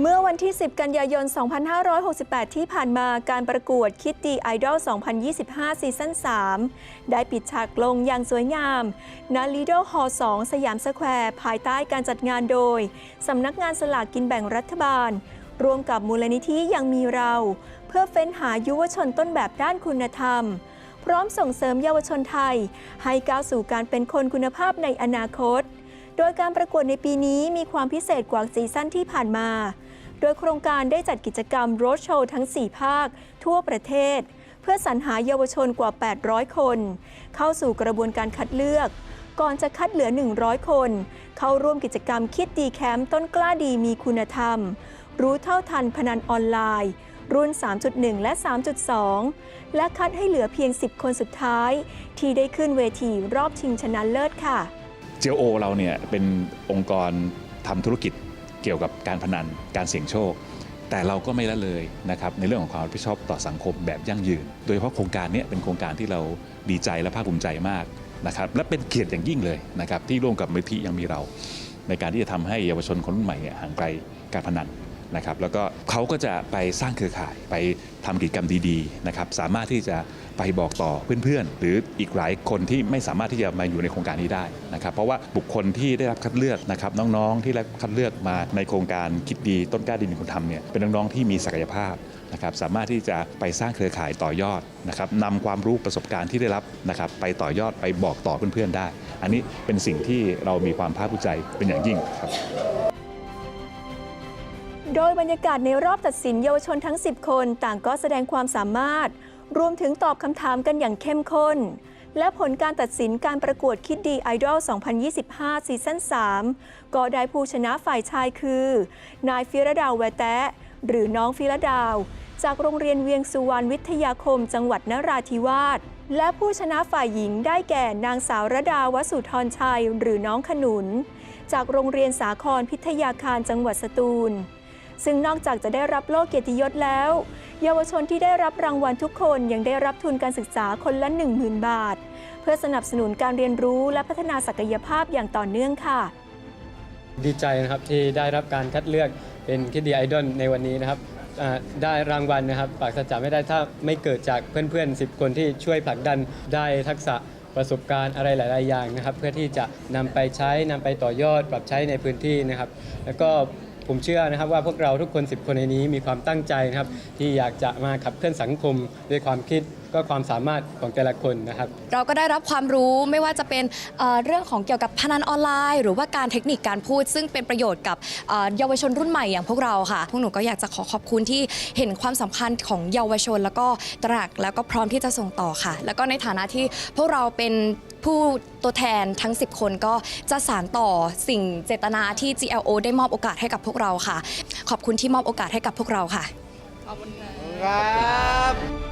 เมื่อวันที่ 10 กันยายน 2568 ที่ผ่านมาการประกวดคิดดีไอดอล 2025 ซีซั่น 3 ได้ปิดฉากลงอย่างสวยงามณลีโดฮอล2สยามสแควร์ ภายใต้การจัดงานโดย สำนักงานสลากกินแบ่งรัฐบาล ร่วมกับมูลนิธิยังมีเรา เพื่อเฟ้นหายุวชนต้นแบบด้านคุณธรรม พร้อมส่งเสริมเยาวชนไทย ให้ก้าวสู่การเป็นคนคุณภาพในอนาคต โดยการประกวดในปีนี้มีความพิเศษกว่าซีซั่นที่ผ่านมา โดยโครงการได้จัดกิจกรรมโรดโชว์ทั้ง 4 ภาค ทั่วประเทศ เพื่อสรรหาเยาวชนกว่า 800 คน เข้าสู่กระบวนการคัดเลือก ก่อนจะคัดเหลือ 100 คน เข้าร่วมกิจกรรมคิดดีแคมป์ต้นกล้าดีมีคุณธรรม รู้เท่าทันพนันออนไลน์รุ่น 3.1 และ 3.2 และคัดให้เหลือเพียง 10 คนสุดท้าย ที่ได้ขึ้นเวทีรอบชิงชนะเลิศค่ะ JO เราเนี่ยเป็นองค์กรทำธุรกิจ เกี่ยวกับการพนันการเสี่ยงโชค แต่เราก็ไม่ละเลยนะครับในเรื่องของความรับผิดชอบต่อสังคมแบบยั่งยืน โดยเฉพาะโครงการนี้เป็นโครงการที่เราดีใจและภาคภูมิใจมากนะครับและเป็นเกียรติอย่างยิ่งเลยนะครับที่ร่วมกับมูลที่ยังมีเรา ในการที่จะทำให้เยาวชนคนรุ่นใหม่ห่างไกลการพนัน นะครับแล้วก็เขาก็จะไปสร้างเครือข่ายไปทำกิจกรรมดีๆนะครับสามารถที่จะไปบอกต่อเพื่อนๆ หรืออีกหลายคนที่ไม่สามารถที่จะมาอยู่ในโครงการนี้ได้นะครับเพราะว่าบุคคลที่ได้รับคัดเลือกนะครับน้องๆที่ได้รับคัดเลือกมาในโครงการคิดดีต้นกล้าดีมีคนทำเนี่ยเป็นน้องๆที่มีศักยภาพนะครับสามารถที่จะไปสร้างเครือข่ายต่อยอดนะครับนำความรู้ประสบการณ์ที่ได้รับนะครับไปต่อยอดไปบอกต่อเพื่อนๆได้ อันนี้เป็นสิ่งที่เรามีความภาคภูมิใจเป็นอย่างยิ่งครับ โดยบรรยากาศในรอบตัดสินเยาวชนทั้ง 10 คนต่างก็แสดงความสามารถ รวมถึงตอบคำถามกันอย่างเข้มข้น และผลการตัดสินการประกวดคิดดีไอดอล 2025 ซีซั่น 3 ก็ได้ผู้ชนะฝ่ายชายคือ นายฟิรดาวแวแตะ หรือน้องฟิรดาว จากโรงเรียนเวียงสุวรรณวิทยาคม จังหวัดนราธิวาส และผู้ชนะฝ่ายหญิงได้แก่นางสาวระดาวสุธรชัย หรือน้องขนุน จากโรงเรียนสาครพิทยาคารจังหวัดสตูล ซึ่งนอกจากจะได้รับโล่เกียรติยศแล้ว เยาวชนที่ได้รับรางวัลทุกคนยังได้รับทุนการศึกษาคนละ 10,000 บาท เพื่อสนับสนุนการเรียนรู้และพัฒนาศักยภาพอย่างต่อเนื่องค่ะ ดีใจนะครับที่ได้รับการคัดเลือกเป็นคิดดีไอดอลในวันนี้นะครับได้รางวัลนะครับ ปากสัจจะไม่ได้ถ้าไม่เกิดจากเพื่อนๆ 10 คนที่ช่วยผลักดันได้ทักษะประสบการณ์อะไรหลาย ๆ อย่างนะครับ เพื่อที่จะนำไปใช้นำไปต่อยอดปรับใช้ในพื้นที่นะครับ แล้วก็ ผมเชื่อนะครับว่าพวกเราทุกคน 10 คนในนี้มีความตั้งใจนะครับที่อยากจะมาขับเคลื่อนสังคมด้วยความคิด ก็ความสามารถของแต่ละคนนะครับ เราก็ได้รับความรู้ไม่ว่าจะเป็นเอ่อเรื่องของเกี่ยวกับพนันออนไลน์ หรือว่าการเทคนิคการพูด ซึ่งเป็นประโยชน์กับเอ่อเยาวชนรุ่นใหม่อย่างพวกเราค่ะ พวกหนูก็อยากจะขอขอบคุณที่เห็นความสำคัญของเยาวชน แล้วก็ตระหนักแล้วก็พร้อมที่จะส่งต่อค่ะ แล้วก็ในฐานะที่พวกเราเป็นผู้ตัวแทนทั้ง 10 คนก็จะสานต่อสิ่งเจตนาที่ GLO ได้มอบโอกาสให้กับพวกเราค่ะ ขอบคุณที่มอบโอกาสให้กับพวกเราค่ะ ครับ